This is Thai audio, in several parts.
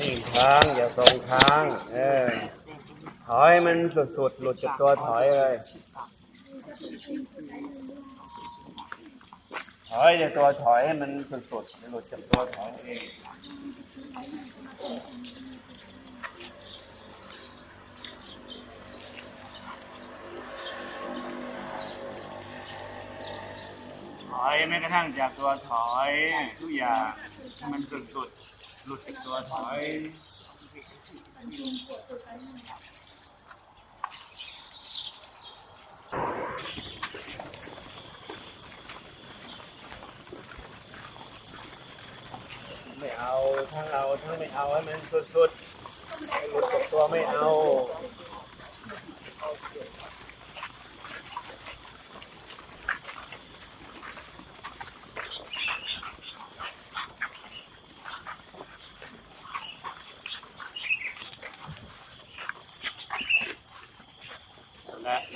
นิ่งค้างอย่าทรงค้าง เออ ถอยมันสุดๆ หลุดจากตัวถอยเลย ถอยจากตัวถอยให้มันสุดๆหลุดจากตัวถอยเองถอยแม้กระทั่งจากตัวถอยทุกอย่างให้มันสุดๆ หลุดจากตัวถอยไม่เอาทั้งเอาทั้งไม่เอาให้มันสุดๆให้หลุดจากตัวไม่เอา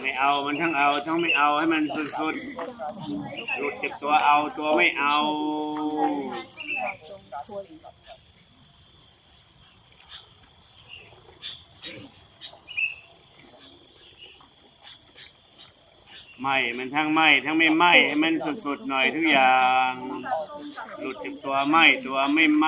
ไม่เอามันทั้งเอาทั้งไม่เอาให้มันสุดๆหลุดจากตัวเอาตัวไม่เอาไม่มันทั้งไม่ทั้งไม่ไหมให้มันสุดๆหน่อยทุกอย่าง หลุดจากตัวไหมตัวไม่ไหม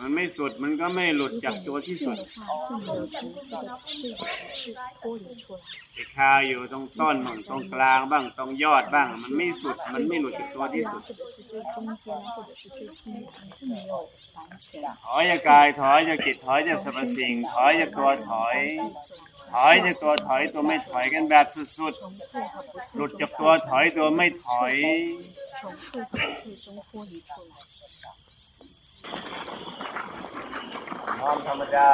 มันไม่สุดมันก็ไม่หลุดจากตัวที่สุดจะคาอยู่ตรงต้นบ้างตรงกลางบ้างตรงยอดบ้าง มันไม่สุดมันไม่หลุดจากตัวที่สุดถอยจากกายถอยจากจิตถอยจากสรรพสิ่งถอยจากตัวถอย ถอยจากตัวถอยตัวไม่ถอยกันแบบสุดๆหลุดจากตัวถอยตัวไม่ถอย หอมธรรมดา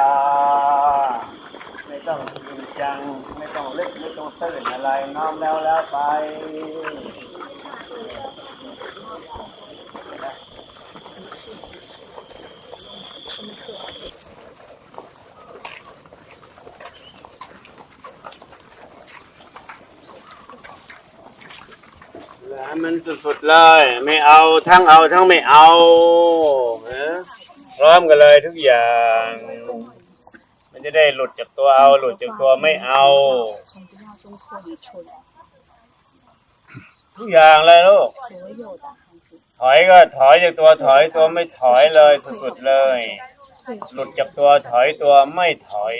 ไม่ต้องจริงจัง ไม่ต้องเล็กไม่ต้องตื่นอะไรน้อมแล้วแล้วไปมันสุดๆเลย ไม่เอาทั้งเอาทั้งไม่เอา พร้อมกันเลยทุกอย่าง มันจะได้หลุดจากตัวเอา หลุดจากตัวไม่เอา ทุกอย่างเลยลูกถอยก็ถอยจากตัวถอยตัวไม่ถอยเลยสุดๆเลย หลุดจากตัวถอยตัวไม่ถอย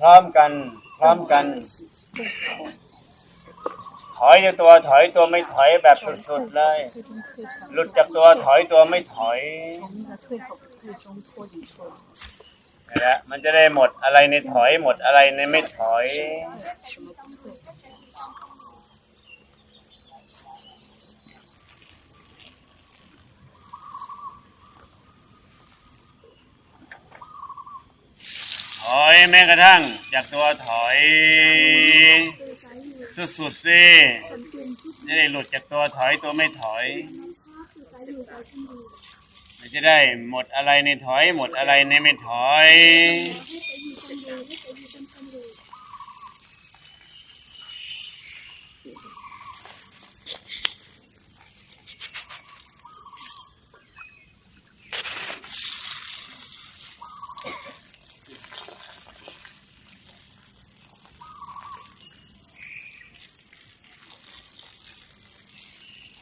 พร้อมกัน พร้อมกัน ถอยตัวถอยตัวไม่ถอยแบบสุดๆเลย หลุดจากตัวถอยตัวไม่ถอยนี่แหละมันจะได้หมดอะไรในถอยหมดอะไรในไม่ถอยถอยแม้กระทั่งจากตัวถอย สุดๆสิจะได้หลุดจากตัวถอยตัวไม่ถอยมันจะได้หมดอะไรในถอย หมดอะไรในไม่ถอย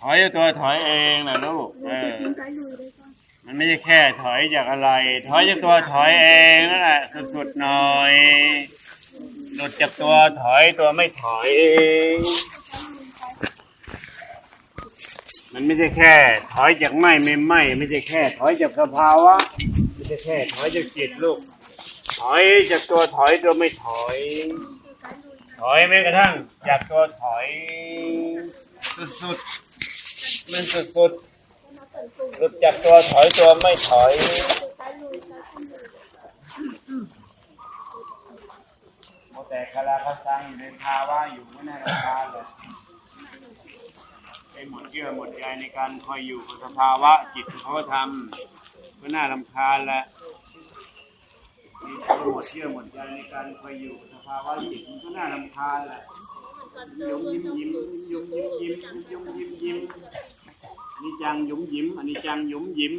ถอยตัวถอยเองนะลูกเออมันไม่ใช่แค่ถอยจากอะไร ถอยจากตัวถอยเองนั่นแหละสุดๆหน่อยหลุดจากตัวถอยตัวไม่ถอยเองมันไม่ใช่แค่ ถอยจากไม่ไม่ไม่ไม่ใช่แค่ ถอยจากสภาวะไม่ใช่แค่ ถอยจากจิตลูก ถอยจากตัวถอยตัวไม่ถอย ถอยแม้กระทั่งจากตัวถอย สุดๆ มันสุดๆหลุดจากตัวถอยตัวไม่ถอยโมแต่คาราคาซังอยู่ในภาวะอยู่ไม่น่ารำคาเลยไอ้หมดเยื่อหมดใยในการคอยอยู่กับสภาวะจิตเขาทำก็น่ารำคาญแหละหมดเชื่อหมดใจในการคอยอยู่สภาวะจิตมันก็น่ารำคาญแหละยมยิ้มยิ้มยมยิ้มยิ้มยมยิ้มยิ้ม อันนี้จังหยุมยิ้มอันนี้จังหยุมยิ้ม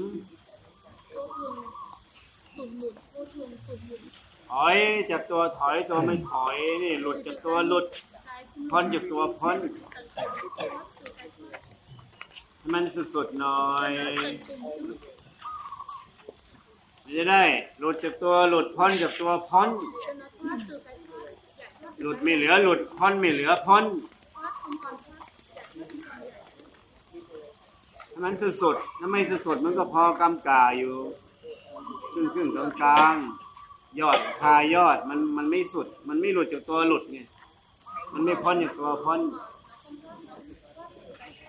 ถอยจากตัวถอยตัวไม่ถอยนี่หลุดจากตัวหลุดพ้นจากตัวพ้นมันสุดๆหน่อยมันจะได้หลุดจากตัวหลุดพ้นจากตัวพ้นหลุดไม่เหลือหลุดพ้นไม่เหลือพ้นถ้า มันสุดๆถ้าไม่สุดๆมันก็พอกำกาอยู่ครึ่งครึ่งกลางกลางยอดพายอดมันมันไม่สุด มันไม่หลุดจากตัวหลุดไงมันไม่พ้นจากตัวพ้น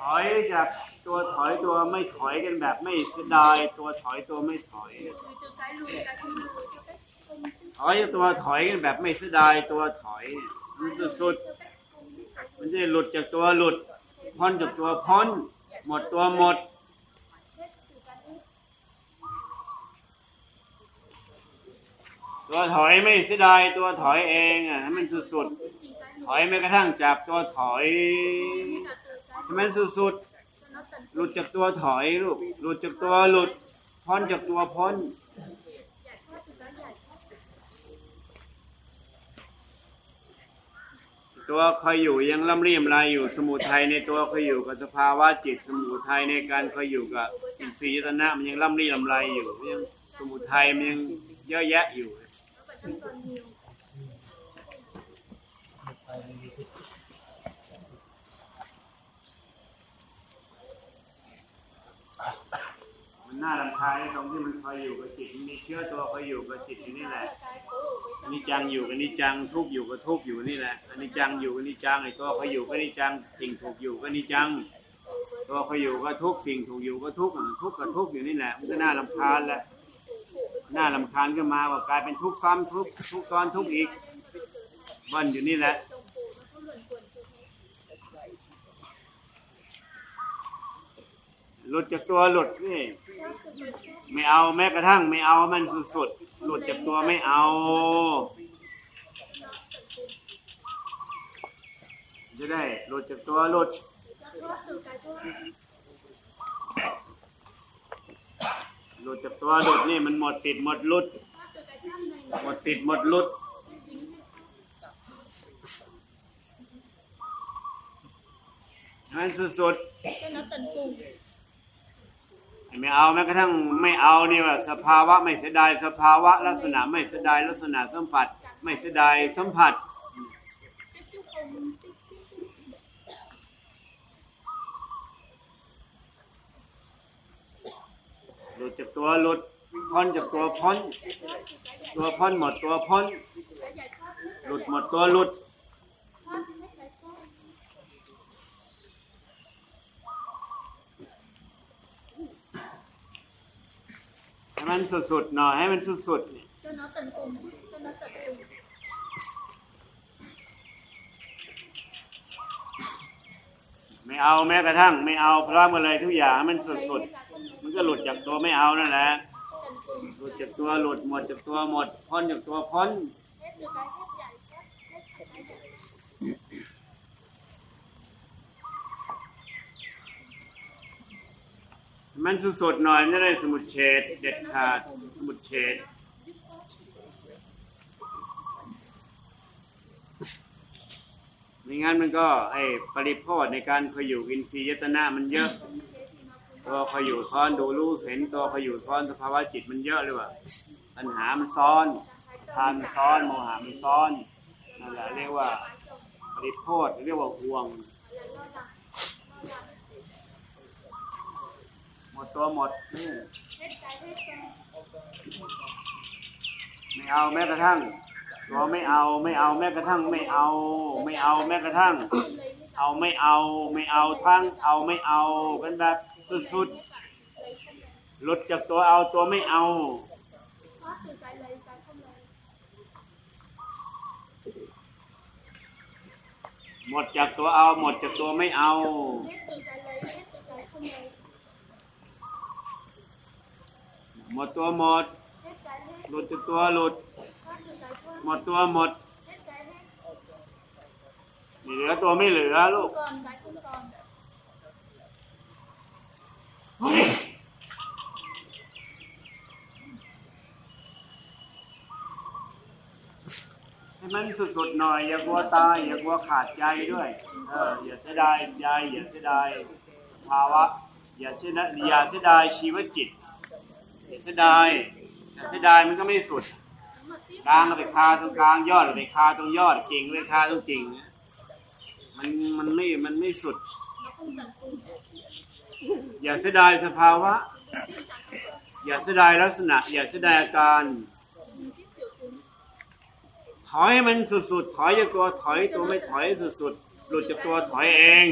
ถอยจากตัวถอยตัวไม่ถอยกันแบบไม่เสียดายตัวถอยตัวไม่ถอยถอยตัวถอยกันแบบไม่เสียดายตัวถอยมันสุดๆมันจะหลุดจากตัวหลุดพ้นจากตัวพ้น หมดตัวหมด ตัวถอยไม่เสียดายตัวถอยเองอะให้มันสุดๆถอยแม้กระทั่งจับตัวถอยให้มันสุดๆหลุดจากตัวถอยลูกหลุดจากตัวหลุดพ้นจากตัวพ้น ตัวคอยอยู่ยังล่ำเรียมลายอยู่สมุทัยในตัวคอยอยู่กับสภาวะจิตสมุทัยในการคอยอยู่กับอินทรีย์ตนะมันยังล่ำเรียมลายอยู่ยังสมุทัยมันยังเยอะแยะอยู่ น่ารำคาญตรงที่มันคอยอยู่กับจิตมีเชื้อตัวคอยอยู่กับจิตอยู่นี่แหละอันนี้จังอยู่กับนี่จังทุกอยู่กับทุกอยู่นี่แหละอันนี้จังอยู่กับนี่จังไอ้ตัวคอยอยู่ก็นี่จังสิ่งถูกอยู่ก็นี่จัง ตัวคอยอยู่ก็ทุกสิ่งถูกอยู่ก็ทุกทุกกับทุกอยู่นี่แหละมันก็น่ารำคาญแหละน่ารำคาญก็มาว่ากลายเป็นทุกซ้ำทุกทุกข์ซ้อนทุกอีกวันอยู่นี่แหละ หลุดจากตัวหลุดนี่ไม่เอาแม้กระทั่ง ไม่เอามันสุดๆหลุดจากตัวไม่เอาจะได้หลุดจากตัวหลุดหลุดจากตัวหลุดนี่มันหมดติดหมดหลุดหมดติดหมดหลุดมันสุดๆ ไม่เอาแม้กระทั่งไม่เอานี่ว่าสภาวะไม่เสียดายสภาวะลักษณะไม่เสียดายลักษณะสัมผัส ไม่เสียดายสัมผัส หลุดจากตัวหลุดพ้นจากตัวพ้น ตัวพ้นหมดตัวพ้น หลุดหมดตัวหลุด ให้มันสุดๆหน่อยให้มันสุดๆนี่ cho nó tận cùng cho nó tận cùng ไม่เอาแม้กระทั่ง ไม่เอาพร้อมกันเลยทุกอย่างให้มันสุดๆมันก็หลุดจากตัวไม่เอานั่นแหละหลุดจากตัวหลุดหมดจากตัวหมดพ้นจากตัวพ้น hết cái dạy ให้ มันสุดๆหน่อยมันจะได้สมุดเฉดเด็ดขาดสมุดเฉดไม่งั้นมันก็ไอ้ปริโภทในการคอยอยู่อินทรีย์ยตนะมันเยอะ ตัวคอยอยู่ซ้อนดูรู้เห็นตัวคอยอยู่ซ้อนสภาวะจิตมันเยอะเลยว่ะปัญหามันซ้อนทานมันซ้อนโมหะมันซ้อนนั่นแหละเรียกว่าปริโภทเรียกว่าห่วง หมด ตัวหมดนี่ไม่เอาแม้กระทั่งตัวไม่เอาไม่เอาแม้กระทั่งไม่เอา ไม่เอาแม้กระทั่ง เอาไม่เอาไม่เอาทั้งเอาไม่เอากันแบบสุดๆหลุดจากตัวเอาตัวไม่เอาหมดจากตัวเอาหมดจากตัวไม่เอา หมดตัวหมด หลุดจากตัวหลุด หมดตัวหมดม่เหลือตัวไม่เหลือลูกให้มันสุดๆหน่อย อย่ากลัวตาย อย่ากลัวขาดใจด้วย เออ อย่าเสียดายใจอย่าเสียดายภาวะ อย่าเสียดายอย่าเสียดายชีวิตจิต เสียดายอย่เสียดายมันก็ไม่สุดกลางเราไปคาตรงกลางยอดเราไปคาตรงยอดกิ่งไปคาตรงกิ่งมันมันไม่มันไม่สุด อย่าเสียดายสภาวะ อย่าเสียดายลักษณะ อย่าเสียดายอาการถอยมันสุดๆ ถอยจากตัวถอยตัวไม่ถอยสุดๆ หลุดจากตัวถอยเอง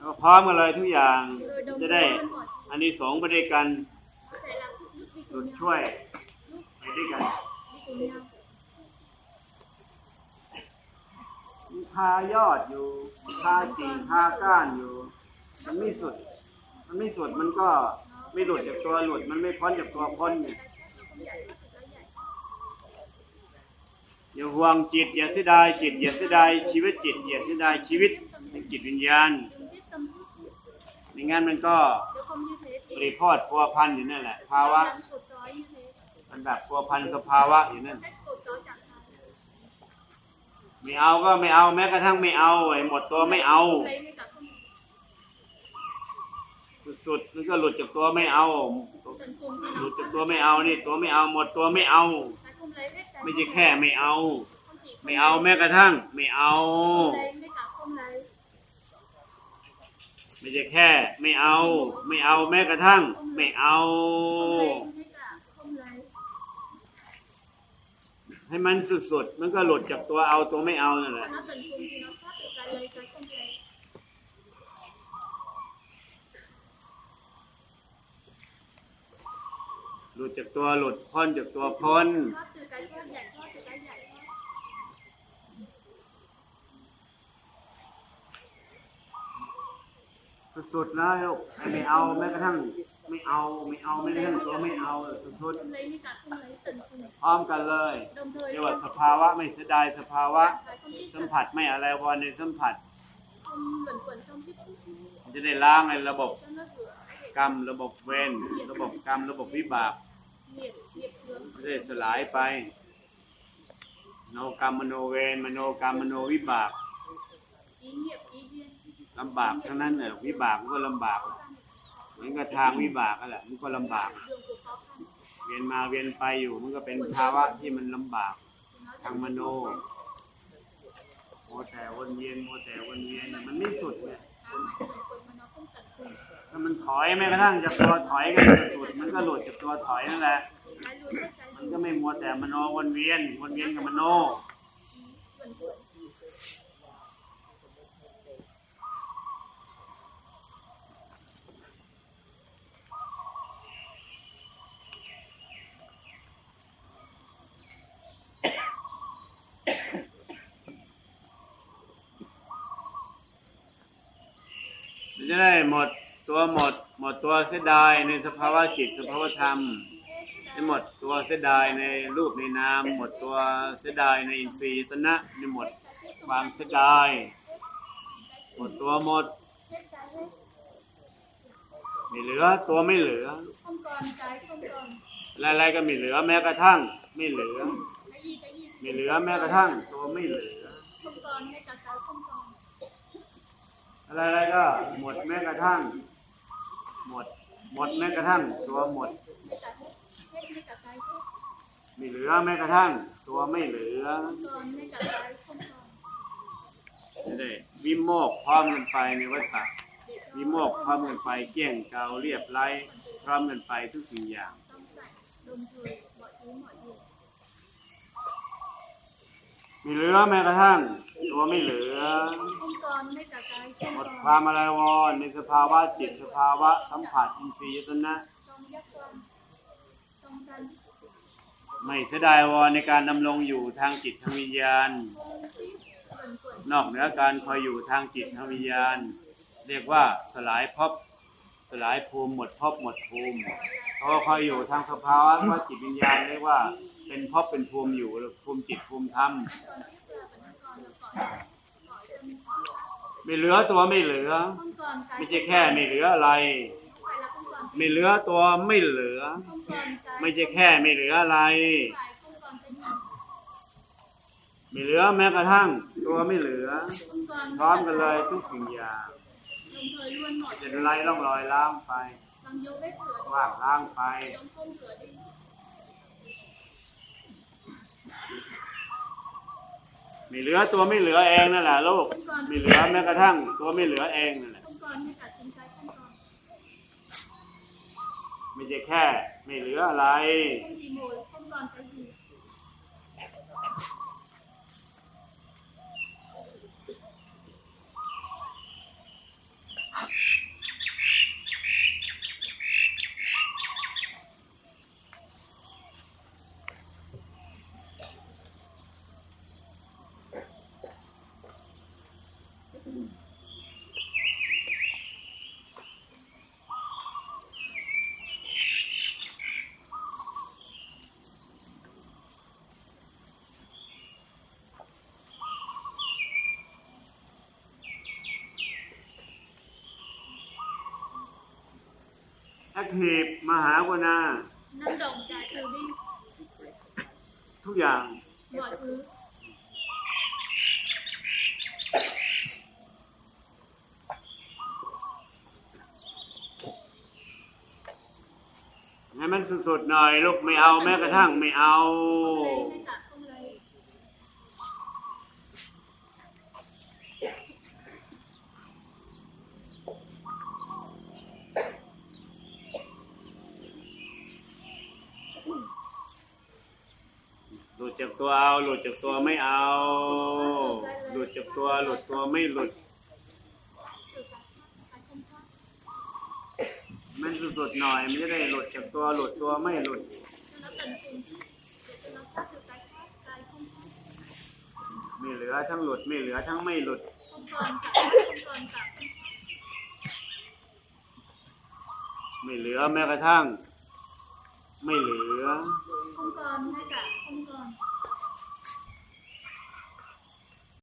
เราพร้อมกันเลยทุกอย่าง rồi đồng จะ thời ได้ con hỏi อันนี้สงส์ไปด้วยกัน có thể làm giúp giúp đi หลุด cùng nhau ช่วยไปด้วยกัน đi cùng nhau คายอดอยู่คากิ่งคาก้านอยู่ มันไม่สุด มันไม่สุดมันก็ไม่หลุดจากตัวหลุด มันไม่พ้นจากตัวพ้นเนี่ยอย่าห่วงจิตอย่าเสียดายจิตอย่าเสียดายชีวิตจิตอย่าเสียดายชีวิตในจิตวิญญาณ ไม่งั้นมันก็ปริพอดพัวพันอยู่นั่นแหละ ภาวะมันแบบพัวพันสภาวะอยู่นั่นไม่เอาก็ไม่เอาแม้กระทั่งไม่เอาไอ้หมดตัวไม่เอาสุดๆมันก็หลุดจากตัวไม่เอาหลุดจากตัวไม่เอานี่ตัวไม่เอาหมดตัวไม่เอา ไม่ใช่แค่ไม่เอา ไม่เอาแม้กระทั่ง ไม่เอา ไม่ใช่แค่ ไม่เอา ไม่เอาแม้กระทั่ง ไม่เอา ให้มันสุดๆ มันก็หลุดจากตัวเอาตัวไม่เอานั่นแหละหลุดจากตัวหลุดพ้นจากตัวพ้น สุดๆนะลูกไม่เอาแม้กระทั่งไม่เอาไม่เอาไม่ได้ทั้งตัวไม่เอาสุด không lấy ngay cả không lấy tận cùng ๆพร้อมกันเลย đồng thời เรียกว่าสภาวะไม่เสียดายสภาวะ cái không thích สัมผัสไม่อะไรวอนในสัมผัส không luẩn quẩn không thích thích มันจะได้ล้างในระบบ cho nó rửa cái กรรมระบบเวรระบบกรรมระบบวิบาก nghiệp nghiệp hướng มันจะได้สลายไปโนกรรมมโนเวรมโนกรรมมโนวิบาก ลำบากทั้งนั้นเนอะวิบากมันก็ลำบากเหมือนกับทางวิบากนั่นแหละมันก็ลำบาก เวียนมาเวียนไปอยู่มันก็เป็นภาวะที่มันลำบาก ทางมโนโมแต่วนเวียนโมแต่วนเวียนมันไม่สุดเนี่ยถ้ามันถอยแม้กระทั่งจากตัวถอยกันสุดมันก็หลุดจากตัวถอยนั่นแหละมันก็ไม่มัวแต่มโนวนเวียนวนเวียนกับมโน จะได้หมดตัวหมด หมดตัวเสียดายในสภาวะจิตสภาวะธรรมให้หมดตัวเสียดายในรูปในนาม หมดตัวเสียดายในอินทรีย์ตนะในหมดความเสียดายหมดตัวหมดไม่เหลือตัวไม่เหลืออะไรๆก็ไม่เหลือ แม้กระทั่ง ไม่เหลือ ไม่เหลือแม้กระทั่ง ตัวไม่เหลือ อะไรๆก็หมดแม้กระทั่ง หมด หมดแม้กระทั่ง ตัวหมด ไม่เหลือแม้กระทั่ง ตัวไม่เหลือ không còn ngay cả cái không còn จะได้วิโมกพร้อมกันไปในวัฏฏะวิโมกพร้อมกันไปเกลี้ยงเกาเรียบไร้พร้อมกันไปทุกสิ่งอย่าง ม่เหลือแม้กระทั่งตัวไม่เหลือ หมดความอะไรวรในสภาวะจิตสภาวะสัมผัสอินทรีย์ตนะไม่เสียดายวอรในการดำรงอยู่ทางจิตทางวิญญาณ นอกเหนือการคอยอยู่ทางจิตทางวิญญาณ เรียกว่าสลายภพสลายภูมิหมดภพหมดภูมิเพราะว่าคอยอยู่ทางสภาวะว่าจิตวิญญาณเรียกว่า เป็นภพเป็นภูมิอยู่ภูมิจิตภูมิธรรมไม่เหลือตัวไม่เหลือ ไม่ใช่แค่ไม่เหลืออะไร ไม่เหลือตัวไม่เหลือ ไม่ใช่แค่ไม่เหลืออะไร ไม่เหลือแม้กระทั่ง ตัวไม่เหลือ พร้อมกันเลยทุกสิ่งอย่างจะไล่ร่องรอยล้างไปว่างล้างไป ไม่เหลือตัวไม่เหลือเองนั่นแหละลูกไม่เหลือแม้กระทั่ง ตัวไม่เหลือเองนั่นแหละไม่ใช่แค่ ไม่เหลืออะไร แอคทีฟมหากนา năng động trả từ đi ทุกอย่าง mọi thứ ให้มันสุดๆหน่อยลูกไม่เอาแม้กระทั่งไม่เอา không lấy hay cả không lấy หลุดจากตัว เอาหลุดจากตัวไม่เอา หลุดจากตัวหลุดตัวไม่หลุด มันสุดๆหน่อยมันจะได้หลุดจากตัวหลุดตัวไม่หลุดไม่เหลือทั้งหลุดไม่เหลือทั้งไม่หลุดไม่เหลือแม้กระทั่ง ไม่เหลือ không còn hay cả